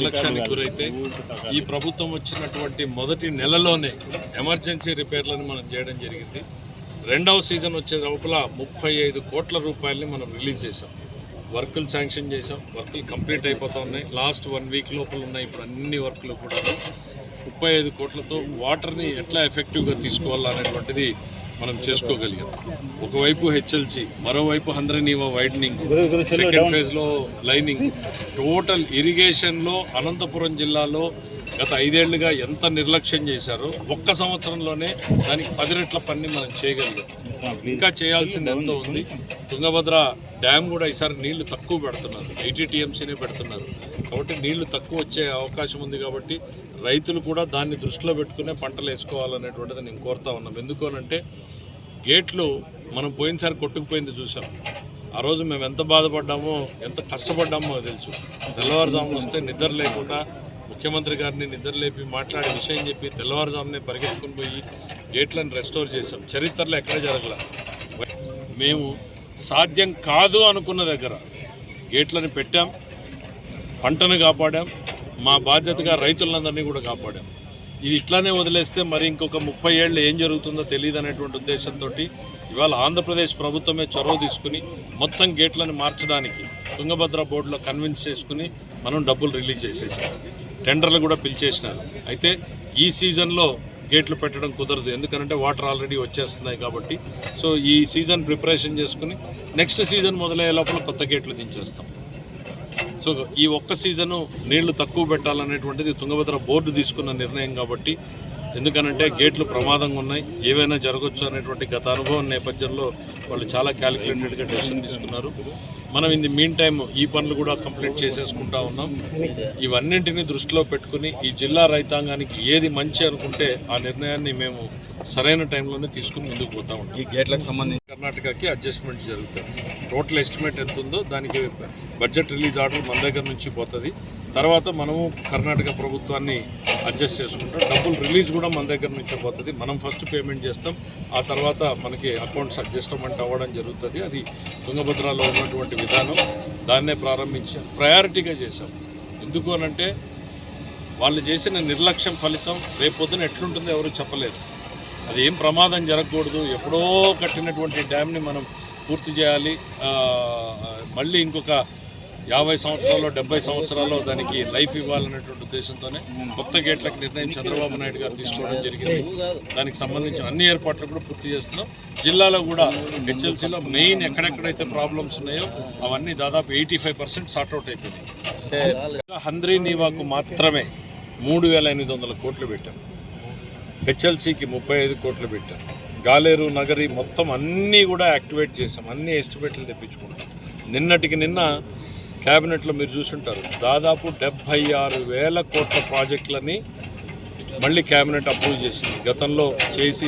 నిర్లక్ష్యానికి గురైతే ఈ ప్రభుత్వం వచ్చినటువంటి మొదటి నెలలోనే ఎమర్జెన్సీ రిపేర్లను మనం చేయడం జరిగింది. రెండవ సీజన్ వచ్చే లోపల ముప్పై ఐదు కోట్ల రూపాయలని మనం రిలీజ్ చేసాం వర్కులు శాంక్షన్ చేసాం వర్కులు కంప్లీట్ అయిపోతా ఉన్నాయి. లాస్ట్ వన్ వీక్ లోపల ఉన్నాయి. ఇప్పుడు అన్ని వర్కులు కూడా ముప్పై ఐదు కోట్లతో వాటర్ని ఎట్లా ఎఫెక్టివ్గా తీసుకోవాలనేటువంటిది మనం చేసుకోగలిగాం. ఒకవైపు హెచ్ఎల్సి మరోవైపు హంద్రనీవా వైడనింగ్ సెకండ్ ఫేజ్లో లైనింగ్ టోటల్ ఇరిగేషన్లో అనంతపురం జిల్లాలో గత ఐదేళ్ళుగా ఎంత నిర్లక్ష్యం చేశారో ఒక్క సంవత్సరంలోనే దానికి పది రెట్ల పని మనం చేయగలిగాం. ఇంకా చేయాల్సింది ఎంతో ఉంది. తుంగభద్ర డ్యామ్ కూడా ఈసారి నీళ్ళు తక్కువ పెడుతున్నారు. ఎయిటీ పెడుతున్నారు. కాబట్టి నీళ్ళు తక్కువ వచ్చే అవకాశం ఉంది కాబట్టి రైతులు కూడా దాన్ని దృష్టిలో పెట్టుకునే పంటలు వేసుకోవాలనేటువంటిది నేను కోరుతా ఉన్నాం. ఎందుకనంటే గేట్లు మనం పోయినసారి కొట్టుకుపోయింది చూసాం. ఆ రోజు మేము ఎంత బాధపడ్డామో ఎంత కష్టపడ్డామో తెలుసు. తెల్లవారుజామున వస్తే నిద్ర లేకుండా ముఖ్యమంత్రి గారిని నిద్రలేపి మాట్లాడే విషయం చెప్పి తెల్లవారుజామునే పరిగెత్తుకుని పోయి గేట్లను రెస్టోర్ చేసాం చరిత్రలో ఎక్కడ జరగల? మేము సాధ్యం కాదు అనుకున్న దగ్గర గేట్లను పెట్టాం పంటను కాపాడాం మా బాధ్యతగా రైతులందరినీ కూడా కాపాడాం. ఇది ఇట్లానే వదిలేస్తే మరి ఇంకొక ముప్పై ఏళ్ళు ఏం జరుగుతుందో తెలియదు అనేటువంటి ఉద్దేశంతో ఇవాళ ఆంధ్రప్రదేశ్ ప్రభుత్వమే చొరవ తీసుకుని మొత్తం గేట్లను మార్చడానికి తుంగభద్ర బోర్డులో కన్విన్స్ చేసుకుని మనం డబ్బులు రిలీజ్ చేసేసాం. టెండర్లు కూడా పిలిచేసినారు అయితే ఈ సీజన్లో గేట్లు పెట్టడం కుదరదు. ఎందుకంటే వాటర్ ఆల్రెడీ వచ్చేస్తున్నాయి కాబట్టి. సో ఈ సీజన్ ప్రిపరేషన్ చేసుకుని నెక్స్ట్ సీజన్ మొదలయ్యే లోపల కొత్త గేట్లు దించేస్తాం. సో ఈ ఒక్క సీజను నీళ్ళు తక్కువ పెట్టాలనేటువంటిది తుంగభద్ర బోర్డు తీసుకున్న నిర్ణయం కాబట్టి ఎందుకనంటే గేట్లు ప్రమాదంగా ఉన్నాయి. ఏవైనా జరగచ్చు అనేటువంటి గత అనుభవం నేపథ్యంలో వాళ్ళు చాలా క్యాలిక్యులేటెడ్గా డెసిషన్ తీసుకున్నారు. మనం ఇన్ ది మీన్ టైం ఈ పనులు కూడా కంప్లీట్ చేసేసుకుంటా ఉన్నాం. ఇవన్నింటినీ దృష్టిలో పెట్టుకుని ఈ జిల్లా రైతాంగానికి ఏది మంచి అనుకుంటే ఆ నిర్ణయాన్ని మేము సరైన టైంలోనే తీసుకుని ముందుకు పోతా ఉంటాం ఈ గేట్లకు సంబంధించి కర్ణాటకకి అడ్జస్ట్మెంట్ జరుగుతుంది. టోటల్ ఎస్టిమేట్ ఎంత ఉందో దానికి బడ్జెట్ రిలీజ్ ఆర్డర్ మన దగ్గర నుంచి పోతుంది. తర్వాత మనము కర్ణాటక ప్రభుత్వాన్ని అడ్జస్ట్ చేసుకుంటాం. డబ్బులు రిలీజ్ కూడా మన దగ్గర నుంచే పోతుంది. మనం ఫస్ట్ పేమెంట్ చేస్తాం. ఆ తర్వాత మనకి అకౌంట్స్ అడ్జస్ట్మెంట్ అవ్వడం జరుగుతుంది. అది తుంగభద్రలో ఉన్నటువంటి విధానం దాన్నే ప్రారంభించాం. ప్రయారిటీగా చేశాం. ఎందుకు అనంటే వాళ్ళు చేసిన నిర్లక్ష్యం ఫలితం రేపొద్దున ఎట్లుంటుందో ఎవరు చెప్పలేదు. అది ఏం ప్రమాదం జరగకూడదు. ఎప్పుడో కట్టినటువంటి డ్యామ్ని మనం పూర్తి చేయాలి. మళ్ళీ ఇంకొక యాభై సంవత్సరాలు డెబ్బై సంవత్సరాల్లో దానికి లైఫ్ ఇవ్వాలనేటువంటి ఉద్దేశంతోనే కొత్త గేట్లకు నిర్ణయం చంద్రబాబు నాయుడు గారు తీసుకోవడం జరిగింది. దానికి సంబంధించిన అన్ని ఏర్పాట్లు కూడా పూర్తి చేస్తున్నాం. జిల్లాలో కూడా హెచ్ఎల్సీలో మెయిన్ ఎక్కడెక్కడైతే ప్రాబ్లమ్స్ ఉన్నాయో అవన్నీ దాదాపు ఎయిటీ ఫైవ్ పర్సెంట్ సార్ట్అవుట్ అయిపోయినాయి. హంద్రీ నీవాకు మాత్రమే మూడు వేల ఎనిమిది వందల కోట్లు పెట్టాం. హెచ్ఎల్సీకి ముప్పై ఐదు కోట్లు పెట్టాం. గాలేరు నగరి మొత్తం అన్నీ కూడా యాక్టివేట్ చేసాం అన్ని ఎస్టిమేట్లు తెప్పించుకుంటాం నిన్నటికి నిన్న క్యాబినెట్లో మీరు చూసుంటారు. దాదాపు డెబ్భై ఆరు వేల కోట్ల ప్రాజెక్టులని మళ్ళీ క్యాబినెట్ అప్రూవ్ చేసింది. గతంలో చేసి